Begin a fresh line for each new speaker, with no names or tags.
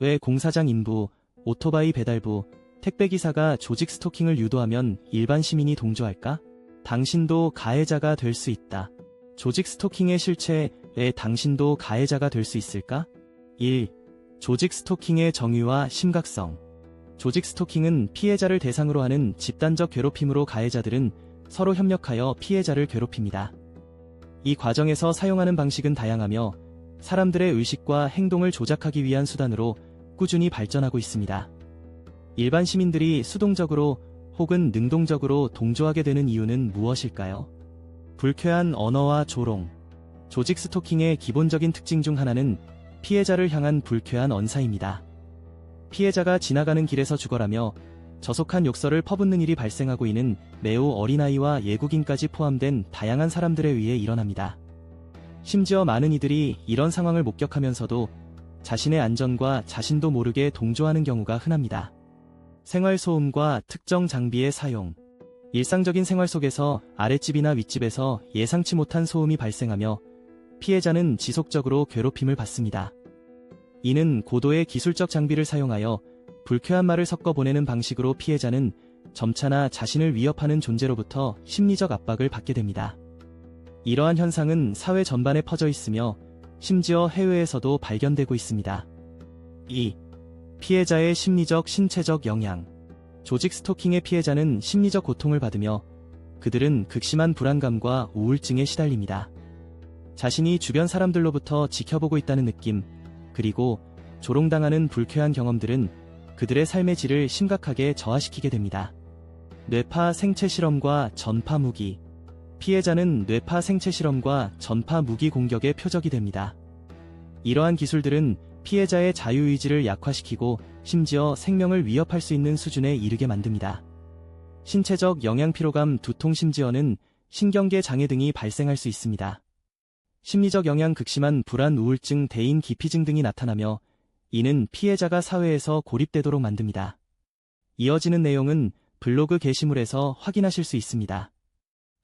왜 공사장 인부, 오토바이 배달부, 택배기사가 조직 스토킹을 유도하면 일반 시민이 동조할까? 당신도 가해자가 될 수 있다. 조직 스토킹의 실체, 왜 당신도 가해자가 될 수 있을까? 1. 조직 스토킹의 정의와 심각성. 조직 스토킹은 피해자를 대상으로 하는 집단적 괴롭힘으로 가해자들은 서로 협력하여 피해자를 괴롭힙니다. 이 과정에서 사용하는 방식은 다양하며 사람들의 의식과 행동을 조작하기 위한 수단으로 꾸준히 발전하고 있습니다. 일반 시민들이 수동적으로 혹은 능동적으로 동조하게 되는 이유는 무엇일까요? 불쾌한 언어와 조롱. 조직 스토킹의 기본적인 특징 중 하나는 피해자를 향한 불쾌한 언사입니다. 피해자가 지나가는 길에서 죽어라며 저속한 욕설을 퍼붓는 일이 발생하고 있는 매우 어린아이와 예국인까지 포함된 다양한 사람들에 의해 일어납니다. 심지어 많은 이들이 이런 상황을 목격하면서도 자신의 안전과 자신도 모르게 동조하는 경우가 흔합니다. 생활소음과 특정 장비의 사용. 일상적인 생활 속에서 아랫집이나 윗집에서 예상치 못한 소음이 발생하며 피해자는 지속적으로 괴롭힘을 받습니다. 이는 고도의 기술적 장비를 사용하여 불쾌한 말을 섞어 보내는 방식으로 피해자는 점차나 자신을 위협하는 존재로부터 심리적 압박을 받게 됩니다. 이러한 현상은 사회 전반에 퍼져 있으며 심지어 해외에서도 발견되고 있습니다. 2. 피해자의 심리적 신체적 영향. 조직 스토킹의 피해자는 심리적 고통을 받으며 그들은 극심한 불안감과 우울증에 시달립니다. 자신이 주변 사람들로부터 지켜보고 있다는 느낌, 그리고 조롱당하는 불쾌한 경험들은 그들의 삶의 질을 심각하게 저하시키게 됩니다. 뇌파 생체 실험과 전파 무기. 피해자는 뇌파 생체 실험과 전파 무기 공격의 표적이 됩니다. 이러한 기술들은 피해자의 자유의지를 약화시키고 심지어 생명을 위협할 수 있는 수준에 이르게 만듭니다. 신체적 영양 피로감, 두통 심지어는 신경계 장애 등이 발생할 수 있습니다. 심리적 영향 극심한 불안, 우울증, 대인 기피증 등이 나타나며 이는 피해자가 사회에서 고립되도록 만듭니다. 이어지는 내용은 블로그 게시물에서 확인하실 수 있습니다.